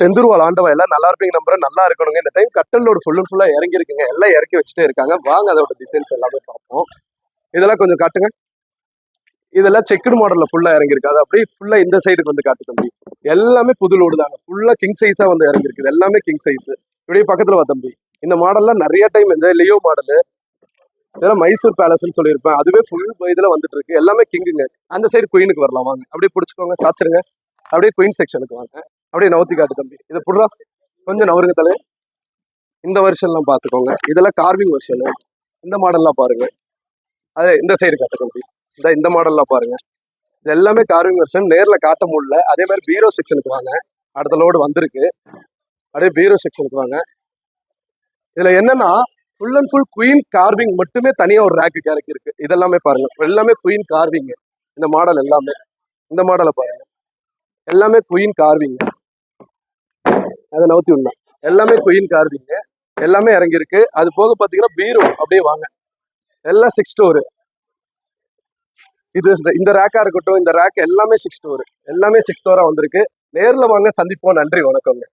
செந்தூர்வால் ஆண்டவா எல்லாம் நல்லா இருப்பீங்க நம்புறேன். நல்லா இருக்கணுங்க. இந்த டைம் கட்டலோடு ஃபுல் ஃபுல்லாக ஃபுல்லா இறங்கி இருக்குங்க எல்லாம் இறக்கி வச்சுட்டே இருக்காங்க. வாங்க அதோட டிசைன்ஸ் எல்லாமே பார்ப்போம். இதெல்லாம் கொஞ்சம் காட்டுங்க. இதெல்லாம் செக்குடு மாடலில் ஃபுல்லாக இறங்கிருக்கு அது அப்படியே ஃபுல்லாக இந்த சைடுக்கு வந்து காட்டு தம்பி. எல்லாமே புது லோடு தாங்க. ஃபுல்லாக கிங் சைஸாக வந்து இறங்கியிருக்குது எல்லாமே கிங் சைஸ் இப்படியே பக்கத்தில் வா தம்பி. இந்த மாடல்லாம் நிறைய டைம் இந்த லியோ மாடலு இதெல்லாம் மைசூர் பேலஸ்ன்னு சொல்லியிருப்பேன். அதுவே ஃபுல் இதில் வந்துட்டு இருக்கு. எல்லாமே கிங்குங்க அந்த சைடு குயினுக்கு வரலாம். வாங்க. அப்படியே பிடிச்சிக்கோங்க. சாச்சிருங்க அப்படியே குயின் செக்ஷனுக்கு வாங்க. அப்படியே நவுத்தி காட்டு தம்பி. இதை புடுறா. கொஞ்சம் நவருங்க தலை இந்த வருஷன்லாம் பார்த்துக்கோங்க. இதெல்லாம் கார்விங் வருஷனு இந்த மாடல்லாம் பாருங்க. அது இந்த சைடு காட்டு தம்பி. இந்த இந்த மாடல்லாம் பாருங்க. இது எல்லாமே கார்விங் வெர்ஷன் நேரில் காட்ட முடியல. அதே மாதிரி பீரோ செக்ஷனுக்கு வாங்க. அடுத்த லோடு வந்திருக்கு. அப்படியே பீரோ செக்ஷனுக்கு வாங்க. இதில் என்னன்னா full and full queen carving மட்டுமே தனியாக ஒரு ரேக்கு கேரக்கு இருக்கு. இதெல்லாமே பாருங்க. எல்லாமே குயின் கார்விங் இந்த மாடல் எல்லாமே. இந்த மாடலை பாருங்க. எல்லாமே குயின் கார்விங் அதை நவுத்தி விடணும். எல்லாமே குயின் கார்விங் எல்லாமே இறங்கியிருக்கு. அது போக பார்த்தீங்கன்னா பீரோ அப்படியே வாங்க. எல்லாம் சிக்ஸ் டோர் இது இந்த ரேக்கா இருக்கட்டும் இந்த ரேக் எல்லாமே சிக்ஸ் டோர் எல்லாமே சிக்ஸ் டோரா வந்திருக்கு. நேர்ல வாங்க சந்திப்போம். நன்றி வணக்கங்க.